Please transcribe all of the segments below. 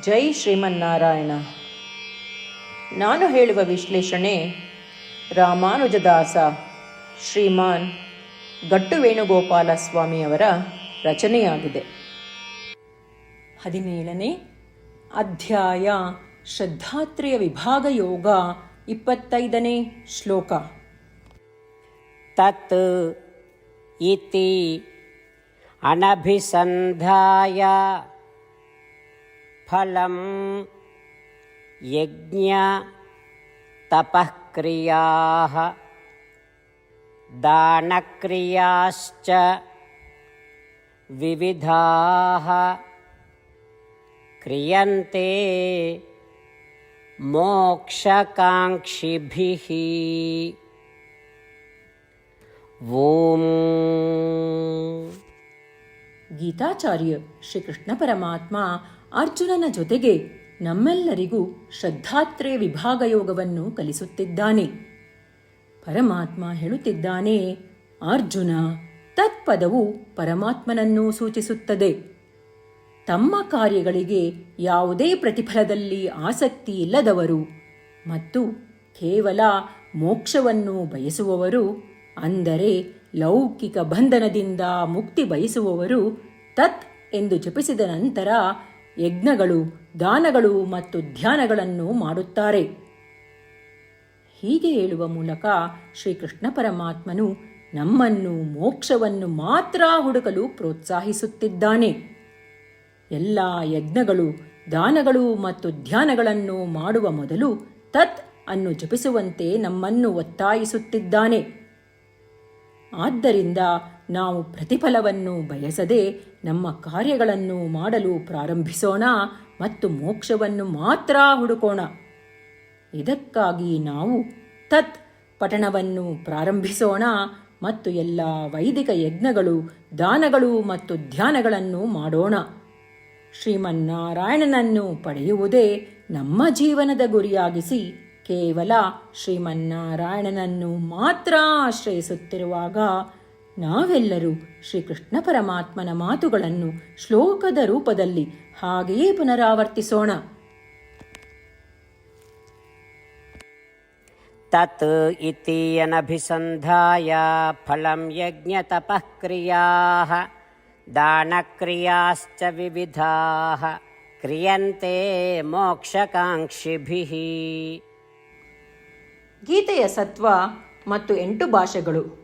ಜೈ ಶ್ರೀಮನ್ನಾರಾಯಣ. ನಾನು ಹೇಳುವ ವಿಶ್ಲೇಷಣೆ ರಾಮಾನುಜದಾಸ ಶ್ರೀಮಾನ್ ಗಟ್ಟು ವೇಣುಗೋಪಾಲ ಸ್ವಾಮಿಯವರ ರಚನೆಯಾಗಿದೆ. ಹದಿನೇಳನೇ ಅಧ್ಯಾಯ ಶ್ರದ್ಧಾತ್ರೆಯ ವಿಭಾಗ ಯೋಗ ಇಪ್ಪತ್ತೈದನೇ ಶ್ಲೋಕ. ತತ್ ಇತಿ ಅನಭಿಸಂಧಾಯ फलं यज्ञतपःक्रियाः दानक्रियाश्च विविधाः। क्रियन्ते मोक्षकाङ्क्षिभिः। गीताचार्य श्रीकृष्णपरमात्मा ಅರ್ಜುನನ ಜೊತೆಗೆ ನಮ್ಮೆಲ್ಲರಿಗೂ ಶ್ರದ್ಧಾತ್ರೇ ವಿಭಾಗ ಯೋಗವನ್ನು ಕಲಿಸುತ್ತಿದ್ದಾನೆ. ಪರಮಾತ್ಮ ಹೇಳುತ್ತಿದ್ದಾನೆ, ಅರ್ಜುನ, ತತ್ಪದವು ಪರಮಾತ್ಮನನ್ನು ಸೂಚಿಸುತ್ತದೆ. ತಮ್ಮ ಕಾರ್ಯಗಳಿಗೆ ಯಾವುದೇ ಪ್ರತಿಫಲದಲ್ಲಿ ಆಸಕ್ತಿ ಇಲ್ಲದವರು ಮತ್ತು ಕೇವಲ ಮೋಕ್ಷವನ್ನು ಬಯಸುವವರು, ಅಂದರೆ ಲೌಕಿಕ ಬಂಧನದಿಂದ ಮುಕ್ತಿ ಬಯಸುವವರು ತತ್ ಎಂದು ಜಪಿಸಿದ ನಂತರ ಯಜ್ಞಗಳು, ದಾನಗಳು ಮತ್ತು ಧ್ಯಾನಗಳನ್ನು ಮಾಡುತ್ತಾರೆ. ಹೀಗೆ ಹೇಳುವ ಮೂಲಕ ಶ್ರೀಕೃಷ್ಣ ಪರಮಾತ್ಮನು ನಮ್ಮನ್ನು, ಮೋಕ್ಷವನ್ನು ಮಾತ್ರ ಹುಡುಕಲು ಪ್ರೋತ್ಸಾಹಿಸುತ್ತಿದ್ದಾನೆ. ಎಲ್ಲ ಯಜ್ಞಗಳು, ದಾನಗಳು ಮತ್ತು ಧ್ಯಾನಗಳನ್ನು ಮಾಡುವ ಮೊದಲು ತತ್ ಅನ್ನು ಜಪಿಸುವಂತೆ ನಮ್ಮನ್ನು ಒತ್ತಾಯಿಸುತ್ತಿದ್ದಾನೆ. ಆದ್ದರಿಂದ ನಾವು ಪ್ರತಿಫಲವನ್ನು ಬಯಸದೆ ನಮ್ಮ ಕಾರ್ಯಗಳನ್ನು ಮಾಡಲು ಪ್ರಾರಂಭಿಸೋಣ ಮತ್ತು ಮೋಕ್ಷವನ್ನು ಮಾತ್ರ ಹುಡುಕೋಣ. ಇದಕ್ಕಾಗಿ ನಾವು ತತ್ ಪಠಣವನ್ನು ಪ್ರಾರಂಭಿಸೋಣ ಮತ್ತು ಎಲ್ಲ ವೈದಿಕ ಯಜ್ಞಗಳು, ದಾನಗಳು ಮತ್ತು ಧ್ಯಾನಗಳನ್ನು ಮಾಡೋಣ. ಶ್ರೀಮನ್ನಾರಾಯಣನನ್ನು ಪಡೆಯುವುದೇ ನಮ್ಮ ಜೀವನದ ಗುರಿಯಾಗಿಸಿ ಕೇವಲ ಶ್ರೀಮನ್ನಾರಾಯಣನನ್ನು ಮಾತ್ರ ಆಶ್ರಯಿಸುತ್ತಿರುವಾಗ ನಾವೆಲ್ಲರೂ ಶ್ರೀಕೃಷ್ಣ ಪರಮಾತ್ಮನ ಮಾತುಗಳನ್ನು ಶ್ಲೋಕದ ರೂಪದಲ್ಲಿ ಹಾಗೆಯೇ ಪುನರಾವರ್ತಿಸೋಣ. ತತ್ ಇತಿಯನಭಿಸಂಧಾಯ ಫಲಂ ಯಜ್ಞ ತಪಃಕ್ರಿಯಾಹ ದಾನಕ್ರಿಯಾಶ್ಚ ವಿವಿಧಾ ಕ್ರಿಯಂತೆ ಮೋಕ್ಷಕಾಂಕ್ಷಿಭಿ. ಗೀತೆಯ ಸತ್ವ ಮತ್ತು ಎಂಟು ಭಾಷೆಗಳು.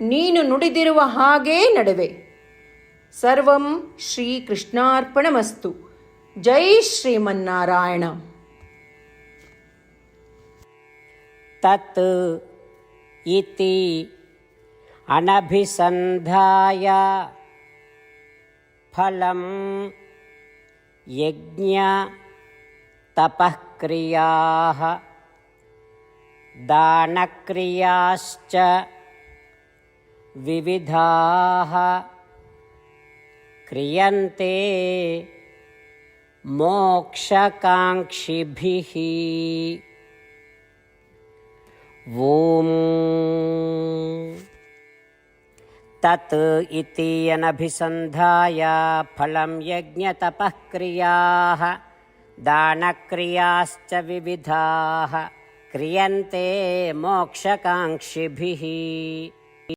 ನೀನು ನುಡಿದಿರುವ ಹಾಗೇ ನಡೆವೆ ಸರ್ವಂ ಶ್ರೀಕೃಷ್ಣಾರ್ಪಣಮಸ್ತು ಜೈ ಶ್ರೀಮನ್ನಾರಾಯಣ तत् इति अनभिसन्धाय फलं यज्ञतपःक्रियाः दानक्रियाश्च विविधाः क्रियन्ते मोक्षकाङ्क्षिभिः ॐ तत् इति अनभिसन्धाय फलं यज्ञतपः क्रियाः दानक्रियाश्च विविधाः क्रियन्ते मोक्षकाङ्क्षिभिः